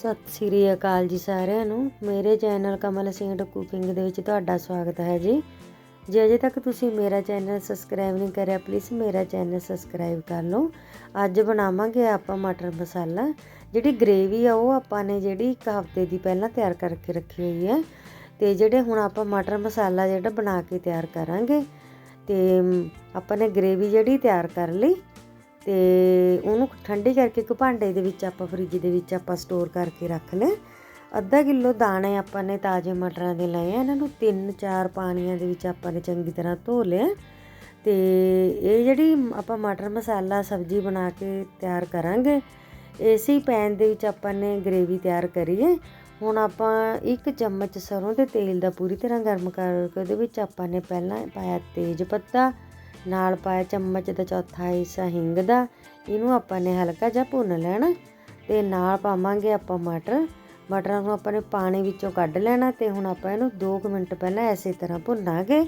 ਸਤਿ ਸ੍ਰੀ ਅਕਾਲ ਜੀ ਸਾਰਿਆਂ ਨੂੰ। ਮੇਰੇ ਚੈਨਲ ਕਮਲ ਸਿੰਘ ਕੁਕਿੰਗ ਦੇ ਵਿੱਚ ਤੁਹਾਡਾ ਸਵਾਗਤ ਹੈ ਜੀ। ਜੇ ਅਜੇ ਤੱਕ ਤੁਸੀਂ ਮੇਰਾ ਚੈਨਲ ਸਬਸਕ੍ਰਾਈਬ ਨਹੀਂ ਕਰਿਆ ਪਲੀਜ਼ ਮੇਰਾ ਚੈਨਲ ਸਬਸਕ੍ਰਾਈਬ ਕਰ ਲਓ। ਅੱਜ ਬਣਾਵਾਂਗੇ ਆਪਾਂ ਮਟਰ ਮਸਾਲਾ। ਜਿਹੜੀ ਗ੍ਰੇਵੀ ਆ, ਉਹ ਆਪਾਂ ਨੇ ਜਿਹੜੀ ਇੱਕ ਹਫ਼ਤੇ ਦੀ ਪਹਿਲਾਂ ਤਿਆਰ ਕਰਕੇ ਰੱਖੀ ਹੋਈ ਹੈ। ਤੇ ਜਿਹੜੇ ਹੁਣ ਆਪਾਂ ਮਟਰ ਮਸਾਲਾ ਜਿਹੜਾ ਬਣਾ ਕੇ ਤਿਆਰ ਕਰਾਂਗੇ, ਤੇ ਆਪਾਂ ਨੇ ਗ੍ਰੇਵੀ ਜਿਹੜੀ ਤਿਆਰ ਕਰ ਲਈ। ਤੇ ਉਹਨੂੰ ਠੰਡੀ ਕਰਕੇ ਇੱਕ ਭਾਂਡੇ ਦੇ ਵਿੱਚ ਆਪਾਂ, ਫ੍ਰਿਜ ਦੇ ਵਿੱਚ ਆਪਾਂ ਸਟੋਰ ਕਰਕੇ ਰੱਖ ਲੈ। ਅੱਧਾ ਕਿਲੋ ਦਾਣੇ ਆਪਾਂ ਨੇ ਤਾਜ਼ੇ ਮਟਰਾਂ ਦੇ ਲਏ ਆ। ਇਹਨਾਂ ਨੂੰ ਤਿੰਨ ਚਾਰ ਪਾਣੀਆਂ ਦੇ ਵਿੱਚ ਆਪਾਂ ਨੇ ਚੰਗੀ ਤਰ੍ਹਾਂ ਧੋ ਲਿਆ। ਤੇ ਇਹ ਜਿਹੜੀ ਆਪਾਂ ਮਟਰ ਮਸਾਲਾ, ਸਬਜ਼ੀ ਬਣਾ ਕੇ ਤਿਆਰ ਕਰਾਂਗੇ, ਇਸੇ ਪੈਨ ਦੇ ਵਿੱਚ ਆਪਾਂ ਨੇ ਗ੍ਰੇਵੀ ਤਿਆਰ ਕਰੀਏ ਹੁਣ ਆਪਾਂ ਇੱਕ ਚਮਚ ਸਰੋਂ ਦੇ ਤੇਲ ਦਾ ਪੂਰੀ ਤਰ੍ਹਾਂ ਗਰਮ ਕਰਕੇ ਉਹਦੇ ਵਿੱਚ ਆਪਾਂ ਨੇ ਪਹਿਲਾਂ ਪਾਇਆ ਤੇਜ ਪੱਤਾ ਨਾਲ ਪਾਇਆ ਚਮਚ ਦਾ ਚੌਥਾ ਹਿੱਸਾ ਹਿੰਗ ਦਾ, ਇਹਨੂੰ ਆਪਾਂ ਨੇ ਹਲਕਾ ਜਿਹਾ ਭੁੰਨ ਲੈਣਾ ਤੇ ਨਾਲ ਪਾਵਾਂਗੇ ਆਪਾਂ ਮਟਰ। ਮਟਰਾਂ ਨੂੰ ਆਪਾਂ ਨੇ ਪਾਣੀ ਵਿੱਚੋਂ ਕੱਢ ਲੈਣਾ ਤੇ ਹੁਣ ਆਪਾਂ ਇਹਨੂੰ 2 ਮਿੰਟ ਪਹਿਲਾਂ ਐਸੇ ਤਰ੍ਹਾਂ ਭੁੰਨਾਂਗੇ।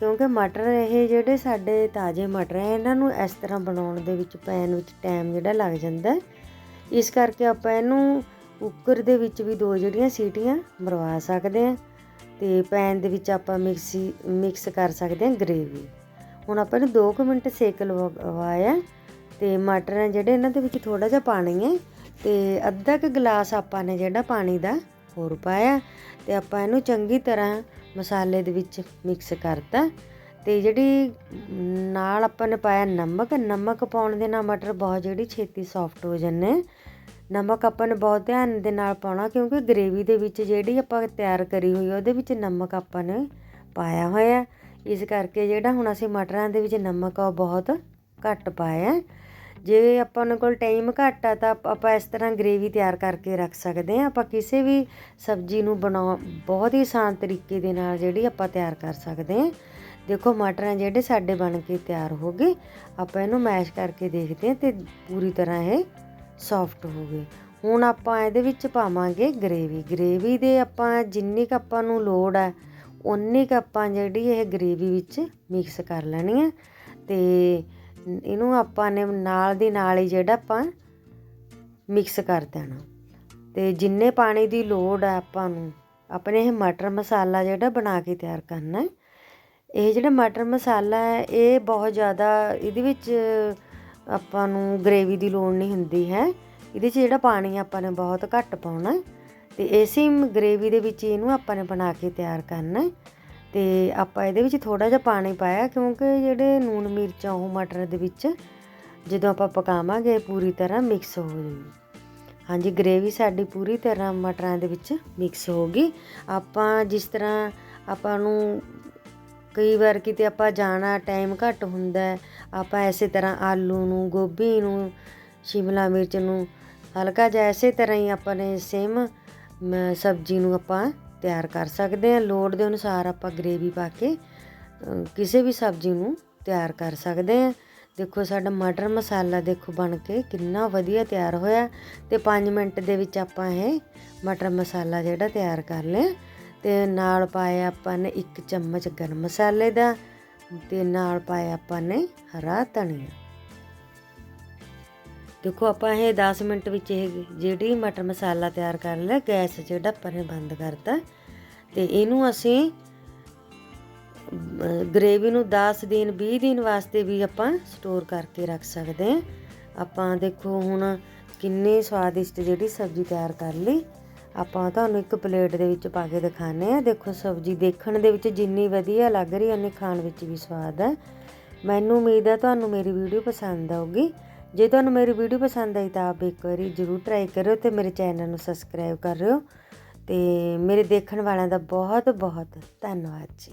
ਕਿਉਂਕਿ ਮਟਰ ਇਹ ਜਿਹੜੇ ਸਾਡੇ ਤਾਜ਼ੇ ਮਟਰ ਹੈ, ਇਹਨਾਂ ਨੂੰ ਇਸ ਤਰ੍ਹਾਂ ਬਣਾਉਣ ਦੇ ਵਿੱਚ ਪੈਨ ਵਿੱਚ ਟਾਈਮ ਜਿਹੜਾ ਲੱਗ ਜਾਂਦਾ ਇਸ ਕਰਕੇ ਆਪਾਂ ਇਹਨੂੰ ਕੁੱਕਰ ਦੇ ਵਿੱਚ ਵੀ ਦੋ ਜਿਹੜੀਆਂ ਸੀਟੀਆਂ ਮਰਵਾ ਸਕਦੇ ਆ ਤੇ ਪੈਨ ਦੇ ਵਿੱਚ ਆਪਾਂ ਮਿਕਸੀ, ਮਿਕਸ ਕਰ ਸਕਦੇ ਆ ਗ੍ਰੇਵੀ ਹੁਣ ਆਪਾਂ ਨੂੰ 2 ਮਿੰਟ ਸੇਕ ਲਵਾਇਆ ਤੇ ਮਟਰ ਹੈ ਜਿਹੜੇ ਇਹਨਾਂ ਦੇ ਵਿੱਚ ਥੋੜਾ ਜਿਹਾ ਪਾਣੀ ਹੈ ਤੇ ਅੱਧਾ ਕੁ ਗਲਾਸ ਆਪਾਂ ਨੇ ਜਿਹੜਾ ਪਾਣੀ ਦਾ ਹੋਰ ਪਾਇਆ ਤੇ ਆਪਾਂ ਇਹਨੂੰ ਚੰਗੀ ਤਰ੍ਹਾਂ ਮਸਾਲੇ ਦੇ ਵਿੱਚ ਮਿਕਸ ਕਰਤਾ ਤੇ ਜਿਹੜੀ ਨਾਲ ਆਪਾਂ ਨੇ ਪਾਇਆ ਨਮਕ ਨਮਕ ਪਾਉਣ ਦੇ ਨਾਲ ਮਟਰ ਬਹੁਤ ਜਿਹੜੀ ਛੇਤੀ ਸੌਫਟ ਹੋ ਜਾਂਦੇ ਨਮਕ ਆਪਾਂ ਨੇ ਬਹੁਤ ਧਿਆਨ ਦੇ ਨਾਲ ਪਾਉਣਾ ਕਿਉਂਕਿ ਗ੍ਰੇਵੀ ਦੇ ਵਿੱਚ ਜਿਹੜੀ ਆਪਾਂ ਤਿਆਰ ਕਰੀ ਹੋਈ ਉਹਦੇ ਵਿੱਚ ਨਮਕ ਆਪਾਂ ਨੇ ਪਾਇਆ ਹੋਇਆ। ਇਸ ਕਰਕੇ ਜਿਹੜਾ ਹੁਣ ਅਸੀਂ ਮਟਰਾਂ ਦੇ ਵਿੱਚ ਨਮਕ ਆ ਬਹੁਤ ਘੱਟ ਪਾਇਆ ਜੇ ਆਪਾਂ ਕੋਲ ਟਾਈਮ ਘੱਟ ਆ ਤਾਂ ਆਪਾਂ ਇਸ ਤਰ੍ਹਾਂ ਗ੍ਰੇਵੀ ਤਿਆਰ ਕਰਕੇ ਰੱਖ ਸਕਦੇ ਆ ਆਪਾਂ ਕਿਸੇ ਵੀ ਸਬਜ਼ੀ ਨੂੰ ਬਣਾ ਬਹੁਤ ਹੀ ਆਸਾਨ ਤਰੀਕੇ ਦੇ ਨਾਲ ਜਿਹੜੀ ਆਪਾਂ ਤਿਆਰ ਕਰ ਸਕਦੇ ਆ ਦੇਖੋ ਮਟਰਾਂ ਜਿਹੜੇ ਸਾਡੇ ਬਣ ਕੇ ਤਿਆਰ ਹੋ ਗਏ, ਆਪਾਂ ਇਹਨੂੰ ਮੈਸ਼ ਕਰਕੇ ਦੇਖਦੇ ਆ ਤੇ ਪੂਰੀ ਤਰ੍ਹਾਂ ਇਹ ਸੌਫਟ ਹੋ ਗਏ। ਹੁਣ ਆਪਾਂ ਇਹਦੇ ਵਿੱਚ ਪਾਵਾਂਗੇ ਗ੍ਰੇਵੀ। ਗ੍ਰੇਵੀ ਦੇ ਆਪਾਂ ਜਿੰਨੀ ਕ ਆਪਾਂ ਨੂੰ ਲੋੜ ਹੈ ਉਨੀ ਕ ਆਪਾਂ ਜਿਹੜੀ ਇਹ ਗਰੇਵੀ ਵਿੱਚ ਮਿਕਸ ਕਰ ਲੈਣੀ ਹੈ ਤੇ ਇਹਨੂੰ ਆਪਾਂ ਨੇ ਨਾਲ ਦੀ ਨਾਲ ਹੀ ਜਿਹੜਾ ਆਪਾਂ ਮਿਕਸ ਕਰ ਦੇਣਾ। ਤੇ ਜਿੰਨੇ ਪਾਣੀ ਦੀ ਲੋੜ ਹੈ ਆਪਾਂ ਨੂੰ, ਆਪਣੇ ਇਹ ਮਟਰ ਮਸਾਲਾ ਜਿਹੜਾ ਬਣਾ ਕੇ ਤਿਆਰ ਕਰਨਾ ਹੈ, ਇਹ ਜਿਹੜਾ ਮਟਰ ਮਸਾਲਾ ਹੈ, ਇਹ ਬਹੁਤ ਜ਼ਿਆਦਾ ਇਹਦੇ ਵਿੱਚ ਆਪਾਂ ਨੂੰ ਗ੍ਰੇਵੀ ਦੀ ਲੋੜ ਨਹੀਂ ਹੁੰਦੀ ਹੈ। ਇਹਦੇ 'ਚ ਜਿਹੜਾ ਪਾਣੀ ਆਪਾਂ ਨੇ ਬਹੁਤ ਘੱਟ ਪਾਉਣਾ ਤੇ ਇਸੇ ਗ੍ਰੇਵੀ ਦੇ ਵਿੱਚ ਇਹਨੂੰ ਆਪਾਂ ਨੇ ਬਣਾ ਕੇ ਤਿਆਰ ਕਰਨਾ ਤੇ ਆਪਾਂ ਇਹਦੇ ਵਿੱਚ ਥੋੜਾ ਜਿਹਾ ਪਾਣੀ ਪਾਇਆ, ਕਿਉਂਕਿ ਜਿਹੜੇ ਨੂਨ ਮਿਰਚਾਂ, ਉਹ ਮਟਰ ਦੇ ਵਿੱਚ ਜਦੋਂ ਆਪਾਂ ਪਕਾਵਾਂਗੇ ਪੂਰੀ ਤਰ੍ਹਾਂ ਮਿਕਸ ਹੋ ਜਾਊਗੀ ਹਾਂਜੀ ਗ੍ਰੇਵੀ ਸਾਡੀ ਪੂਰੀ ਤਰ੍ਹਾਂ ਮਟਰਾਂ ਦੇ ਵਿੱਚ ਮਿਕਸ ਹੋ ਗਈ। ਆਪਾਂ ਜਿਸ ਤਰ੍ਹਾਂ ਆਪਾਂ ਨੂੰ ਕਈ ਵਾਰ ਕਿਤੇ ਆਪਾਂ ਜਾਣਾ ਟਾਈਮ ਘੱਟ ਹੁੰਦਾ ਆਪਾਂ ਐਸੇ ਤਰ੍ਹਾਂ ਆਲੂ ਨੂੰ, ਗੋਭੀ ਨੂੰ, ਸ਼ਿਮਲਾ ਮਿਰਚ ਨੂੰ, ਹਲਕਾ ਜਿਹਾ ਐਸੇ ਤਰ੍ਹਾਂ ਹੀ ਆਪਾਂ ਨੇ ਸੇਮ ਸਬਜ਼ੀ ਨੂੰ ਆਪਾਂ ਤਿਆਰ ਕਰ ਸਕਦੇ ਹਾਂ। ਲੋੜ ਦੇ ਅਨੁਸਾਰ ਆਪਾਂ ਗ੍ਰੇਵੀ ਪਾ ਕੇ ਕਿਸੇ ਵੀ ਸਬਜ਼ੀ ਨੂੰ ਤਿਆਰ ਕਰ ਸਕਦੇ ਹਾਂ। ਦੇਖੋ, ਸਾਡਾ ਮਟਰ ਮਸਾਲਾ ਦੇਖੋ ਬਣ ਕੇ ਕਿੰਨਾ ਵਧੀਆ ਤਿਆਰ ਹੋਇਆ। ਤੇ 5 ਮਿੰਟ ਦੇ ਵਿੱਚ ਆਪਾਂ ਇਹ ਮਟਰ ਮਸਾਲਾ ਜਿਹੜਾ ਤਿਆਰ ਕਰ ਲਿਆ। ਤੇ ਨਾਲ ਪਾਇਆ ਆਪਾਂ ਨੇ ਇੱਕ ਚਮਚ ਗਰਮ ਮਸਾਲੇ ਦਾ। ਤੇ ਨਾਲ ਪਾਇਆ ਆਪਾਂ ਨੇ ਹਰਾ ਧਨੀਆ। ਦੇਖੋ ਆਪਾਂ ਇਹ 10 ਮਿੰਟ ਵਿੱਚ ਇਹ ਜਿਹੜੀ ਮਟਰ ਮਸਾਲਾ ਤਿਆਰ ਕਰ ਲਿਆ ਗੈਸ ਜਿਹੜਾ ਆਪਾਂ ਨੇ ਬੰਦ ਕਰਤਾ। ਤੇ ਇਹਨੂੰ ਅਸੀਂ ਗ੍ਰੇਵੀ ਨੂੰ 10 ਦਿਨ 20 ਦਿਨ ਵਾਸਤੇ ਵੀ ਆਪਾਂ ਸਟੋਰ ਕਰਕੇ ਰੱਖ ਸਕਦੇ ਹਾਂ। ਆਪਾਂ ਦੇਖੋ ਹੁਣ ਕਿੰਨੀ ਸਵਾਦਿਸ਼ਟ ਜਿਹੜੀ ਸਬਜ਼ੀ ਤਿਆਰ ਕਰ ਲਈ। ਆਪਾਂ ਤੁਹਾਨੂੰ ਇੱਕ ਪਲੇਟ ਦੇ ਵਿੱਚ ਪਾ ਕੇ ਦਿਖਾਣੇ ਆ ਦੇਖੋ ਸਬਜ਼ੀ ਦੇਖਣ ਦੇ ਵਿੱਚ ਜਿੰਨੀ ਵਧੀਆ ਲੱਗ ਰਹੀ ਹੈ ਖਾਣ ਵਿੱਚ ਵੀ ਸਵਾਦ ਹੈ। ਮੈਨੂੰ ਉਮੀਦ ਹੈ ਤੁਹਾਨੂੰ ਮੇਰੀ ਵੀਡੀਓ ਪਸੰਦ ਆਊਗੀ। ਜੇ ਤੁਹਾਨੂੰ ਮੇਰੀ ਵੀਡੀਓ ਪਸੰਦ ਆਈ ਤਾਂ ਆਪ ਇੱਕ ਵਾਰੀ ਜ਼ਰੂਰ ਟਰਾਈ ਕਰਿਓ ਤੇ ਮੇਰੇ ਚੈਨਲ ਨੂੰ ਸਬਸਕ੍ਰਾਈਬ ਕਰ ਲਿਓ ਤੇ ਮੇਰੇ ਦੇਖਣ ਵਾਲਿਆਂ ਦਾ ਬਹੁਤ ਬਹੁਤ ਧੰਨਵਾਦ ਜੀ।